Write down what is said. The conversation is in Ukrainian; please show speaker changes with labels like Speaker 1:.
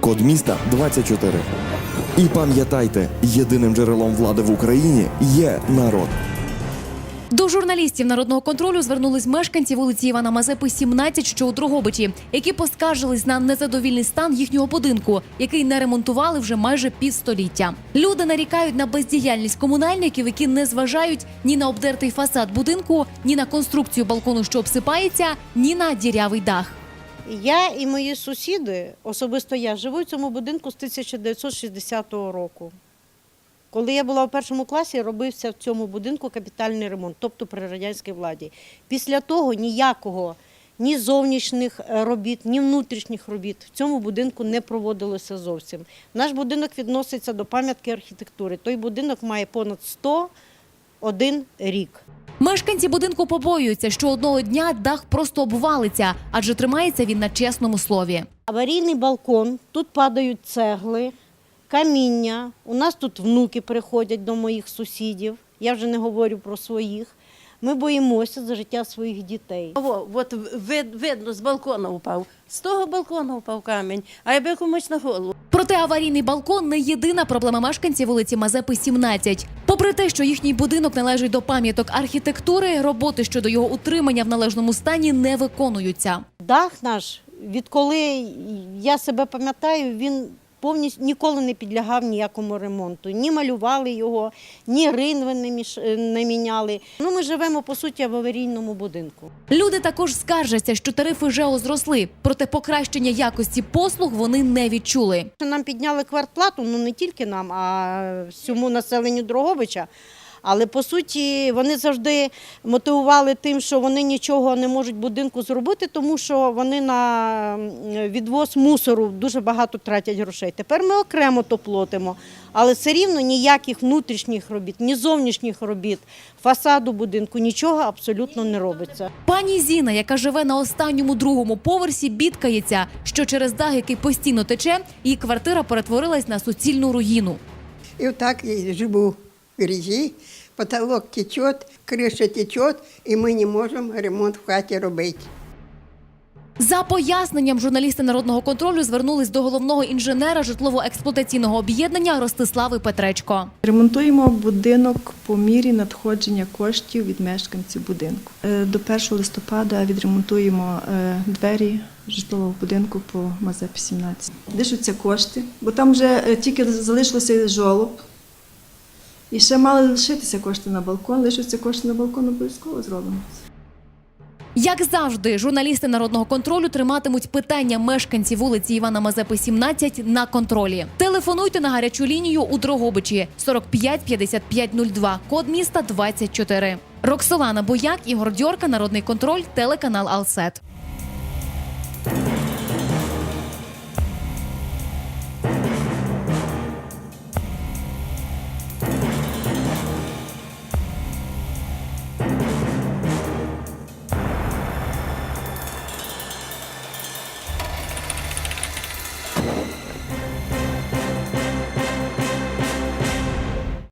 Speaker 1: Код міста 24. І пам'ятайте, єдиним джерелом влади в Україні є народ.
Speaker 2: До журналістів народного контролю звернулись мешканці вулиці Івана Мазепи, 17, що у Дрогобичі, які поскаржились на незадовільний стан їхнього будинку, який не ремонтували вже майже півстоліття. Люди нарікають на бездіяльність комунальників, які не зважають ні на обдертий фасад будинку, ні на конструкцію балкону, що обсипається, ні на дірявий дах.
Speaker 3: Я і мої сусіди, особисто я, живу в цьому будинку з 1960 року. Коли я була в першому класі, робився в цьому будинку капітальний ремонт, тобто при радянській владі. Після того ніякого ні зовнішніх е, робіт, ні внутрішніх робіт в цьому будинку не проводилося зовсім. Наш будинок відноситься до пам'ятки архітектури. Той будинок має понад 101 рік.
Speaker 2: Мешканці будинку побоюються, що одного дня дах просто обвалиться, адже тримається він на чесному слові.
Speaker 3: Аварійний балкон, тут падають цегли, каміння. У нас тут внуки приходять до моїх сусідів. Я вже не говорю про своїх. Ми боїмося за життя своїх дітей.
Speaker 4: О, от вид, видно, з балкона впав. З того балкона впав камінь, а якби комусь на голову.
Speaker 2: Проте аварійний балкон не єдина проблема мешканців вулиці Мазепи 17. Попри те, що їхній будинок належить до пам'яток архітектури, роботи щодо його утримання в належному стані не виконуються.
Speaker 3: Дах наш, відколи я себе пам'ятаю, він повністю ніколи не підлягав ніякому ремонту. Ні малювали його, ні ринви не, міш... не міняли. Ну, ми живемо, по суті, в аварійному будинку.
Speaker 2: Люди також скаржаться, що тарифи ЖЕО зросли, проте покращення якості послуг вони не відчули.
Speaker 3: Нам підняли квартплату, ну не тільки нам, а всьому населенню Дрогобича. Але по суті вони завжди мотивували тим, що вони нічого не можуть будинку зробити, тому що вони на відвоз мусору дуже багато тратять грошей. Тепер ми окремо то платимо, але все рівно ніяких внутрішніх робіт, ні зовнішніх робіт, фасаду будинку, нічого абсолютно не робиться.
Speaker 2: Пані Зіна, яка живе на останньому другому поверсі, бідкається, що через дах, який постійно тече, її квартира перетворилась на суцільну руїну.
Speaker 5: Вот так я живу грязи, потолок течет, крыша течет, и мы не можем ремонт в хате робити.
Speaker 2: За поясненням журналісти народного контролю звернулись до головного інженера житлово-експлуатаційного об'єднання Ростислави Петречко.
Speaker 6: Ремонтуємо будинок по мірі надходження коштів від мешканців будинку. Е, До 1 листопада відремонтуємо е, двері житлового будинку по Мазепі 17. Лишаться кошти, бо там вже е, тільки залишилося жолоб. І ще мали лишитися кошти на балкон. Лишаться кошти на балкон, обов'язково зробимо.
Speaker 2: Як завжди, журналісти народного контролю триматимуть питання мешканців вулиці Івана Мазепи 17 на контролі. Телефонуйте на гарячу лінію у Дрогобичі 45 55 02, код міста 24. Роксолана Бояк, Ігор Дьорка, Народний контроль, телеканал Алсет.